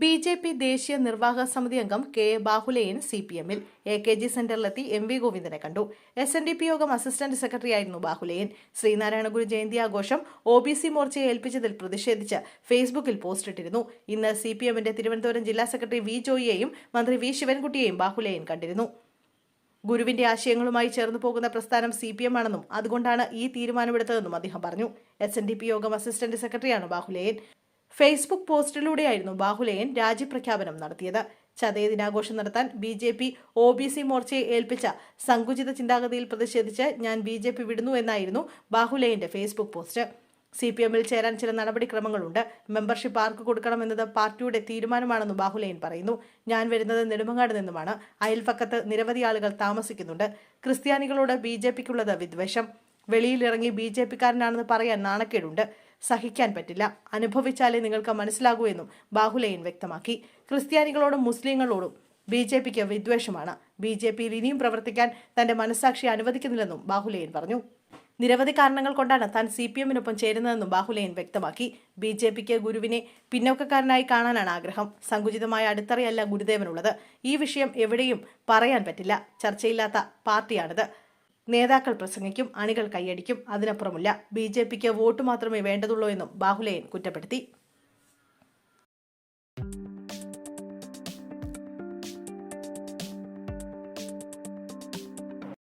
B J P ദേശീയ നിർവാഹക സമിതി അംഗം K A Bahulayan C P എമ്മിൽ. എ കെ ജി സെന്ററിലെത്തി എം വി ഗോവിന്ദനെ കണ്ടു. എസ് എൻ ഡി പി യോഗം അസിസ്റ്റന്റ് സെക്രട്ടറി ആയിരുന്നു ബാഹുലയൻ. ശ്രീനാരായണ ഗുരു ജയന്തി ആഘോഷം ഒ ബി സി മോർച്ചയെ ഏൽപ്പിച്ചതിൽ പ്രതിഷേധിച്ച് ഫേസ്ബുക്കിൽ പോസ്റ്റിട്ടിരുന്നു ഇന്ന് സി പി എമ്മിന്റെ തിരുവനന്തപുരം ജില്ലാ സെക്രട്ടറി വി ജോയിയെയും മന്ത്രി വി ശിവൻകുട്ടിയെയും ബാഹുലയൻ കണ്ടിരുന്നു. ഗുരുവിന്റെ ആശയങ്ങളുമായി ചേർന്നു പോകുന്ന പ്രസ്ഥാനം സി പി എം ആണെന്നും അതുകൊണ്ടാണ് ഈ തീരുമാനമെടുത്തതെന്നും അദ്ദേഹം പറഞ്ഞു. എസ് എൻ ഡി പി യോഗം അസിസ്റ്റന്റ് സെക്രട്ടറിയാണ് ബാഹുലയൻ. ഫേസ്ബുക്ക് പോസ്റ്റിലൂടെയായിരുന്നു ബാഹുലയൻ രാജ്യപ്രഖ്യാപനം നടത്തിയത്. ചതയ ദിനാഘോഷം നടത്താൻ B J P O B C മോർച്ചയെ ഏൽപ്പിച്ച സങ്കുചിത ചിന്താഗതിയിൽ പ്രതിഷേധിച്ച് ഞാൻ ബി ജെ പി വിടുന്നു എന്നായിരുന്നു ബാഹുലയന്റെ ഫേസ്ബുക്ക് പോസ്റ്റ്. സി പി എമ്മിൽ ചേരാൻ ചില നടപടിക്രമങ്ങളുണ്ട്. മെമ്പർഷിപ്പ് ആർക്ക് കൊടുക്കണമെന്നത് പാർട്ടിയുടെ തീരുമാനമാണെന്ന് ബാഹുലയൻ പറയുന്നു. ഞാൻ വരുന്നത് നെടുമങ്ങാട് നിന്നുമാണ്. അയൽപ്പക്കത്ത് നിരവധി ആളുകൾ താമസിക്കുന്നുണ്ട്. ക്രിസ്ത്യാനികളോട് ബി ജെ പിക്കുള്ളത് വിദ്വേഷം. വെളിയിലിറങ്ങി ബി ജെ പിക്കാരനാണെന്ന് പറയാൻ നാണക്കേടുണ്ട്. സഹിക്കാൻ പറ്റില്ല. അനുഭവിച്ചാലേ നിങ്ങൾക്ക് മനസ്സിലാകൂ എന്നും ബാഹുലയൻ വ്യക്തമാക്കി. ക്രിസ്ത്യാനികളോടും മുസ്ലിങ്ങളോടും ബി ജെ പിക്ക് വിദ്വേഷമാണ്. ബി ജെ പിയിൽ ഇനിയും പ്രവർത്തിക്കാൻ തന്റെ മനസ്സാക്ഷി അനുവദിക്കുന്നില്ലെന്നും ബാഹുലയൻ പറഞ്ഞു. നിരവധി കാരണങ്ങൾ കൊണ്ടാണ് താൻ സി പി എമ്മിനൊപ്പം ചേരുന്നതെന്നും ബാഹുലയൻ വ്യക്തമാക്കി. ബി ജെ പിക്ക് ഗുരുവിനെ പിന്നോക്കക്കാരനായി കാണാനാണ് ആഗ്രഹം. സങ്കുചിതമായ അടിത്തറയല്ല ഗുരുദേവനുള്ളത്. ഈ വിഷയം എവിടെയും പറയാൻ പറ്റില്ല. ചർച്ചയില്ലാത്ത പാർട്ടിയാണിത്. നേതാക്കൾ പ്രസംഗിക്കും അണികൾ കൈയടിക്കും. അതിനപ്പുറമില്ല. ബി ജെ പിക്ക് വോട്ട് മാത്രമേ വേണ്ടതുള്ളൂ എന്നും ബാഹുലയൻ കുറ്റപ്പെടുത്തി.